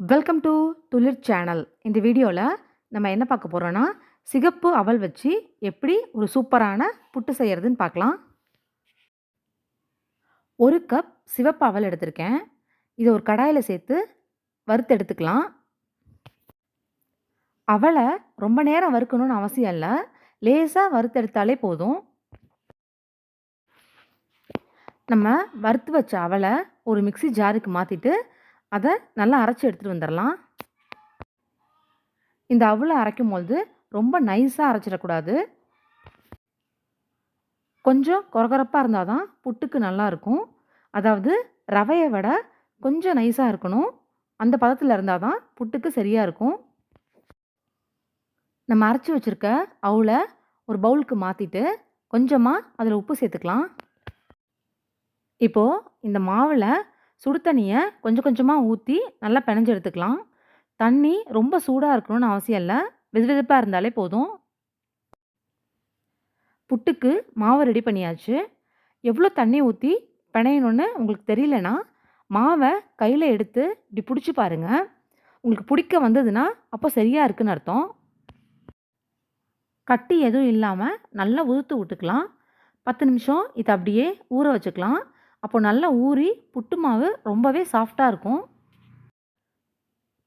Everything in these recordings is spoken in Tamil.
வெல்கம் டு துளிர் சேனல் இந்த வீடியோவில் நம்ம என்ன பார்க்க போகிறோன்னா சிகப்பு அவல் வச்சு எப்படி ஒரு சூப்பரான புட்டு செய்கிறதுன்னு பார்க்கலாம். ஒரு கப் சிவப்பு அவல் எடுத்திருக்கேன். இதை ஒரு கடாயில் சேர்த்து வறுத்து எடுத்துக்கலாம். அவலை ரொம்ப நேரம் வறுக்கணும்னு அவசியம் இல்லை. லேசாக வறுத்து எடுத்தாலே போதும். நம்ம வறுத்து வச்ச அவலை ஒரு மிக்ஸி ஜாருக்கு மாற்றிட்டு அதை நல்லா அரைச்சி எடுத்துகிட்டு வந்துடலாம் இந்த அவலை அரைக்கும் பொழுது ரொம்ப நைஸாக அரைச்சிடக்கூடாது. கொஞ்சம் கொரகொரப்பாக இருந்தால் தான் புட்டுக்கு நல்லா இருக்கும். அதாவது ரவையை விட கொஞ்சம் நைஸாக இருக்கணும். அந்த பதத்தில் இருந்தால் தான் புட்டுக்கு சரியாக இருக்கும். நம்ம அரைச்சி வச்சுருக்க அவளை ஒரு பவுலுக்கு மாற்றிட்டு கொஞ்சமாக அதில் உப்பு சேர்த்துக்கலாம். இப்போது இந்த மாவில் சுடு தண்ணியை கொஞ்சம் கொஞ்சமாக ஊற்றி நல்லா பிணைஞ்சு எடுத்துக்கலாம். தண்ணி ரொம்ப சூடாக இருக்கணும்னு அவசியம் இல்லை. வெதுவெதுப்பாக இருந்தாலே போதும். புட்டுக்கு மாவை ரெடி பண்ணியாச்சு. எவ்வளோ தண்ணி ஊற்றி பிணையணும்னு உங்களுக்கு தெரியலனா மாவை கையில் எடுத்து இப்படி பிடிச்சி பாருங்கள் உங்களுக்கு பிடிக்க வந்ததுன்னா அப்போ சரியாக இருக்குன்னு அர்த்தம். கட்டி எதுவும் இல்லாமல் நல்லா உதுத்து விட்டுக்கலாம். பத்து நிமிஷம் இதை அப்படியே ஊற வச்சுக்கலாம். அப்போ நல்லா ஊறி புட்டு மாவு ரொம்பவே சாஃப்டாக இருக்கும்.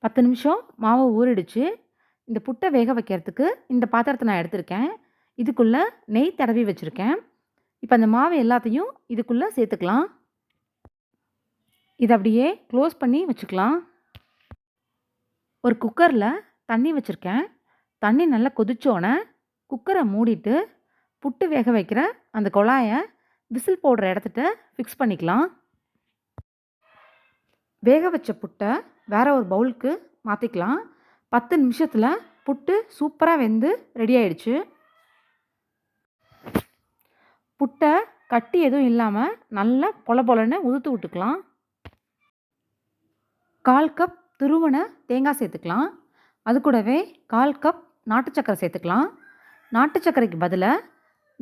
பத்து நிமிஷம் மாவை ஊறிடுச்சு. இந்த புட்டை வேக வைக்கிறதுக்கு இந்த பாத்திரத்தை நான் எடுத்திருக்கேன். இதுக்குள்ளே நெய் தடவி வச்சுருக்கேன். இப்போ அந்த மாவு எல்லாத்தையும் இதுக்குள்ளே சேர்த்துக்கலாம். இதை அப்படியே க்ளோஸ் பண்ணி வச்சுக்கலாம். ஒரு குக்கரில் தண்ணி வச்சுருக்கேன். தண்ணி நல்லா கொதிச்சோடனே குக்கரை மூடிட்டு புட்டு வேக வைக்கிற அந்த குழாயை விசில் போடுற இடத்துட்ட ஃபிக்ஸ் பண்ணிக்கலாம். வேக வச்ச புட்டை வேற ஒரு பவுலுக்கு மாற்றிக்கலாம் பத்து நிமிஷத்தில் புட்டு சூப்பராக வெந்து ரெடி ஆயிடுச்சு. புட்டை கட்டி எதுவும் இல்லாமல் நல்லா பொல பொலன்னு உதுத்து விட்டுக்கலாம். கால் கப் துருவன தேங்காய் சேர்த்துக்கலாம். அது கூடவே கால் கப் நாட்டு சக்கரை சேர்த்துக்கலாம். நாட்டு சக்கரைக்கு பதிலாக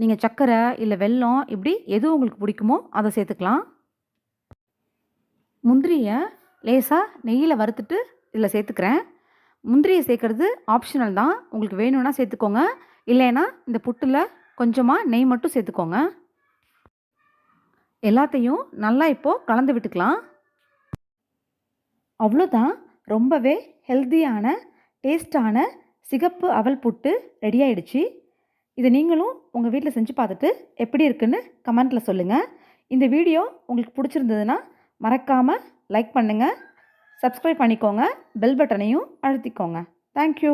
நீங்கள் சர்க்கரை இல்லை வெல்லம் இப்படி எது உங்களுக்கு பிடிக்குமோ அதை சேர்த்துக்கலாம். முந்திரியை லேசாக நெய்யில் வறுத்துட்டு இதில் சேர்த்துக்கிறேன். முந்திரியை சேர்க்குறது ஆப்ஷனல் தான். உங்களுக்கு வேணும்னா சேர்த்துக்கோங்க. இல்லைன்னா இந்த புட்டில் கொஞ்சமாக நெய் மட்டும் சேர்த்துக்கோங்க. எல்லாத்தையும் நல்லா இப்போது கலந்து விட்டுக்கலாம். அவ்வளோதான். ரொம்பவே ஹெல்த்தியான டேஸ்டான சிகப்பு அவல் புட்டு ரெடி ஆயிடுச்சு. இதை நீங்களும் உங்கள் வீட்டில் செஞ்சு பார்த்துட்டு எப்படி இருக்குன்னு கமெண்ட்டில் சொல்லுங்கள் இந்த வீடியோ உங்களுக்கு பிடிச்சிருந்ததுன்னா மறக்காமல் லைக் பண்ணுங்கள் சப்ஸ்கிரைப் பண்ணிக்கோங்க. பெல் பட்டனையும் அழுத்திக்கோங்க. தேங்க்யூ